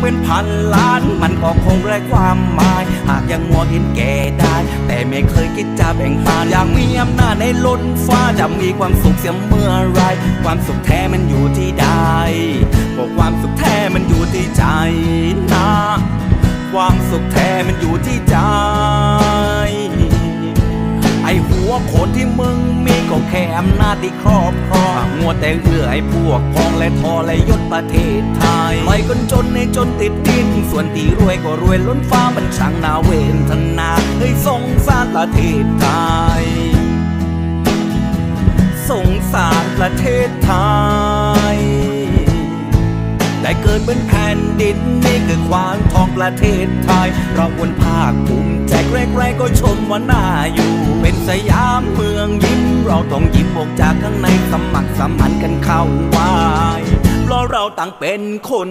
เป็นพันล้าน มันก็คงไร้ความหมาย หากยังมัวเห็นแก่ได้ แต่ไม่เคยคิดจะแบ่งปันอยากมีอำนาจในล้นฟ้าจะมีความสุขเสียเมื่อไร ความสุขแท้มันอยู่ที่ใดบอกความสุขแท้มันอยู่ที่ใจนะ ความสุขแท้มันอยู่ที่ใจไอหัวโขนที่มึงมีก็แค่อำนาจที่ครอบครองมัวแต่เอื้อไอพวกพ้องและทอและยศประเทศไทยปล่ นติดดิน ส่วนที่รวยก็รวยล้นฟ้ามันช่างนาเวนทนาเฮ้ยสงสารประเทศไทย สงสารประเทศไทย ได้เกิดเป็นแผ่นดินนี่คือความทองประเทศไทย เราควรภาคภูมิใจใครๆก็ชมว่าน่าอยู่ เป็นสยามเมืองยิ้ม เราต้องยิ้มออกจากข้างในสมัครสมันกันเข้าไว้เพราะเราต่างเป็นคน